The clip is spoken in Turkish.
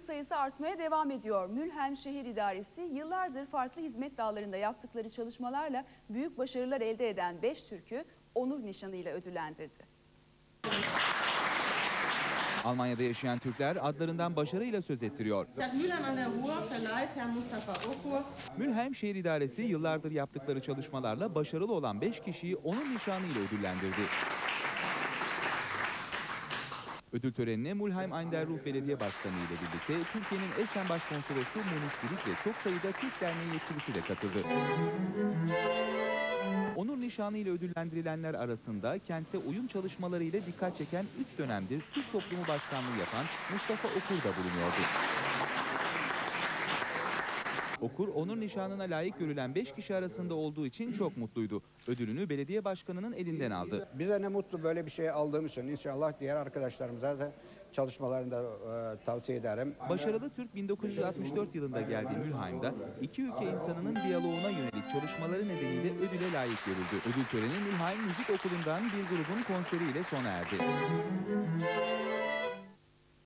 sayısı artmaya devam ediyor. Mülhem Şehir İdaresi yıllardır farklı hizmet dallarında yaptıkları çalışmalarla büyük başarılar elde eden 5 Türk'ü onur nişanıyla ödüllendirdi. Almanya'da yaşayan Türkler adlarından başarıyla söz ettiriyor. Mülheim Şehir İdaresi yıllardır yaptıkları çalışmalarla başarılı olan 5 kişiyi onun nişanıyla ödüllendirdi. Ödül törenine Mülheim Einderruh Belediye Başkanı ile birlikte Türkiye'nin Esen Başkonsolosu Melis Birik ve çok sayıda Türk Derneği yetkilisi de katıldı. Onur nişanı ile ödüllendirilenler arasında kentte uyum çalışmaları ile dikkat çeken 3 dönemdir Türk Toplumu Başkanlığı yapan Mustafa Okur da bulunuyordu. Okur, onur nişanına layık görülen 5 kişi arasında olduğu için çok mutluydu. Ödülünü belediye başkanının elinden aldı. Bize ne mutlu böyle bir şey aldığımız için inşallah diğer arkadaşlarımıza da çalışmalarında e, tavsiye ederim. Başarılı Türk 1964 yılında geldiği Mülheim'da iki ülke insanının diyaloğuna yönelik çalışmaları nedeniyle ödüle layık görüldü. Ödül töreni Mülheim Müzik Okulu'ndan bir grubun konseriyle sona erdi.